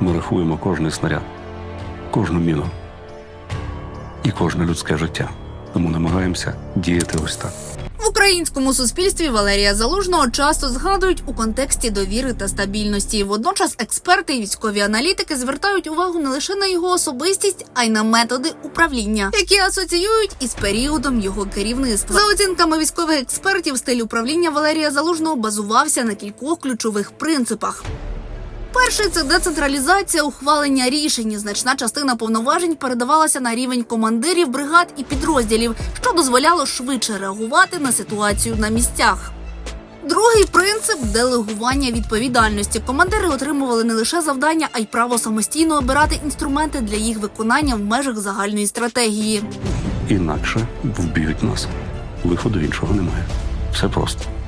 Ми рахуємо кожний снаряд, кожну міну і кожне людське життя. Тому намагаємося діяти ось так. В українському суспільстві Валерія Залужного часто згадують у контексті довіри та стабільності. Водночас експерти і військові аналітики звертають увагу не лише на його особистість, а й на методи управління, які асоціюють із періодом його керівництва. За оцінками військових експертів, стиль управління Валерія Залужного базувався на кількох ключових принципах. Перший це децентралізація ухвалення рішень. Значна частина повноважень передавалася на рівень командирів бригад і підрозділів, що дозволяло швидше реагувати на ситуацію на місцях. Другий принцип делегування відповідальності. Командири отримували не лише завдання, а й право самостійно обирати інструменти для їх виконання в межах загальної стратегії. Інакше вб'ють нас. Виходу іншого немає. Все просто.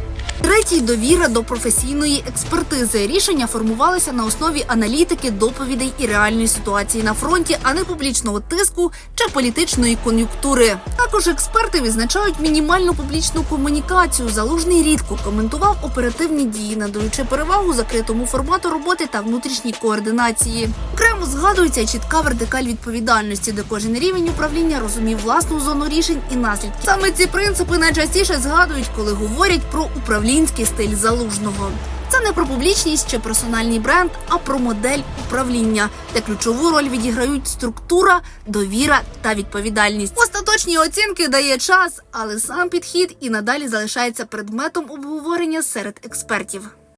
Третій довіра до професійної експертизи. Рішення формувалися на основі аналітики, доповідей і реальної ситуації на фронті, а не публічного тиску чи політичної кон'юнктури. Також експерти відзначають мінімальну публічну комунікацію. Залужний рідко коментував оперативні дії, надаючи перевагу закритому формату роботи та внутрішній координації. Окремо згадується чітка вертикаль відповідальності, де кожен рівень управління розумів власну зону рішень і наслідки. Саме ці принципи найчастіше згадують, коли говорять про управлінський стиль залужного. Це не про публічність чи персональний бренд, а про модель управління, де ключову роль відіграють структура, довіра та відповідальність. Остаточні оцінки дає час, але сам підхід і надалі залишається предметом обговорення серед експертів.